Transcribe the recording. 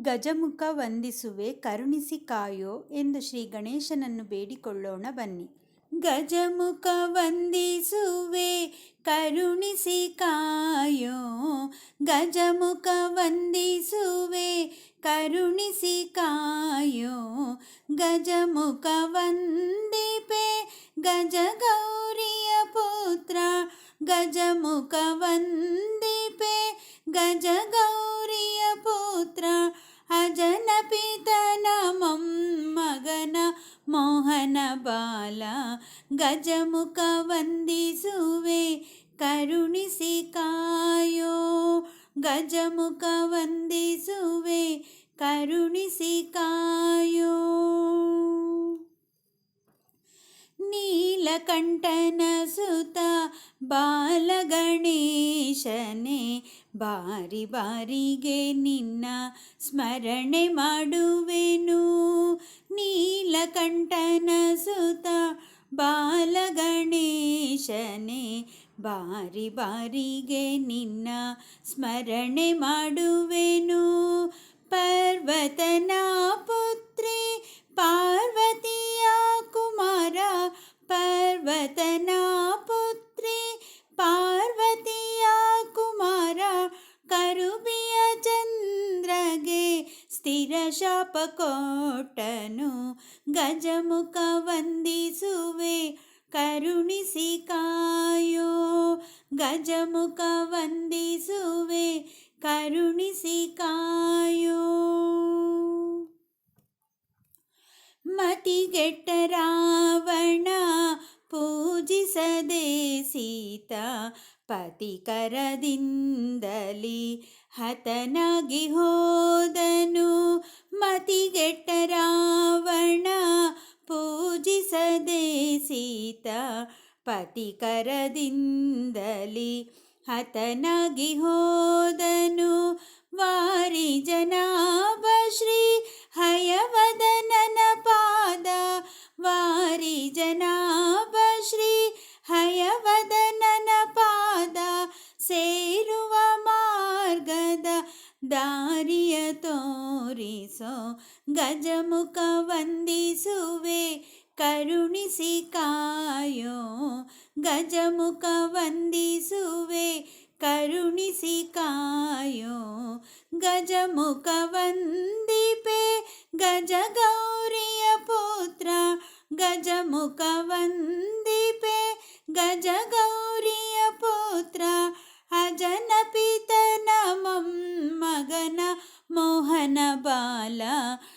ಗಜಮುಖ ವಂದಿಸುವೆ ಕರುಣಿಸಿ ಕಾಯೋ ಎಂದು ಶ್ರೀ ಗಣೇಶನನ್ನು ಬೇಡಿಕೊಳ್ಳೋಣ ಬನ್ನಿ. ಗಜಮುಖ ವಂದಿಸುವೆ ಕರುಣಿಸಿ ಕಾಯೋ. ಗಜಮುಖ ವಂದಿಸುವೆ ಕರುಣಿಸಿ ಕಾಯೋ. ಗಜಮುಖ ವಂದಿಪೆ ಗಜ ಗೌರಿಯ ಪುತ್ರ. ಗಜಮುಖ ವಂದಿಪೆ ಗಜ ಗೌರಿಯ ಪುತ್ರ. ಗಜಮುಖ ವಂದಿಸುವೆ, ಕರುಣಿಸಿ ಕಾಯೋ. ಗಜಮುಖ ವಂದಿಸುವೆ, ಕರುಣಿಸಿ ಕಾಯೋ. ನೀಲಕಂಠನ ಸುತ ಬಾಲಗಣೇಶನೇ, ಬಾರಿ ಬಾರಿಗೆ ನಿನ್ನ ಸ್ಮರಣೆ ಮಾಡುವೆನು. ನೀಲಕಂಠನ ಬಾಲಗಣೇಶನೇ ಬಾರಿ ಬಾರಿಗೆ ನಿನ್ನ ಸ್ಮರಣೆ ಮಾಡುವೆನು ಪರ್ವತನ ಪುತ್ರಿ ಪಾರ್ವತಿಯ ಕುಮಾರ ಪರ್ವತನ ಪುತ್ರಿ ಪಾರ್ವತಿಯ ಕುಮಾರ ಕರುಬಿಯ ಚಂದ್ರಗೆ ಸ್ಥಿರ ಶಾಪ ಕೊಟ್ಟನು ಗಜಮುಖ ವಂದಿಸುವೆ ಕರುಣಿಸಿ ಕಾಯೋ. ಗಜಮುಖ ವಂದಿಸುವೆ ಕರುಣಿಸಿ ಕಾಯೋ. ಮತಿಗೆಟ್ಟ ರಾವಣ ಪೂಜಿಸದೆ ಸೀತಾ ಪತಿಕರದಿಂದಲಿ ಹತನಾಗಿ ಹೋದನು. ಮತಿಗೆಟ್ಟ ರಾವಣ ಪೂಜಿಸದೆ ಸೀತ ಪತಿ ಕರದಿಂದಲಿ ಹತನಾಗಿ ಹೋದನು. ವಾರಿ ಜನಾಭ ದಾರಿಯ ತೋರಿಸೋ ಗಜಮುಖ ವಂದಿಸುವೆ ಕರುಣಿಸಿ ಕಾಯೋ ಗಜಮುಖ ವಂದಿಸುವೆ ಕರುಣಿಸಿ ಕಾಯೋ ಗಜಮುಖ ವಂದಿಪೆ ಗಜ ಗೌರಿಯ ಪುತ್ರ ಗಜಮುಖ ವಂದಿಪೆ ಗಜ ಗೌರಿಯ ಪುತ್ರ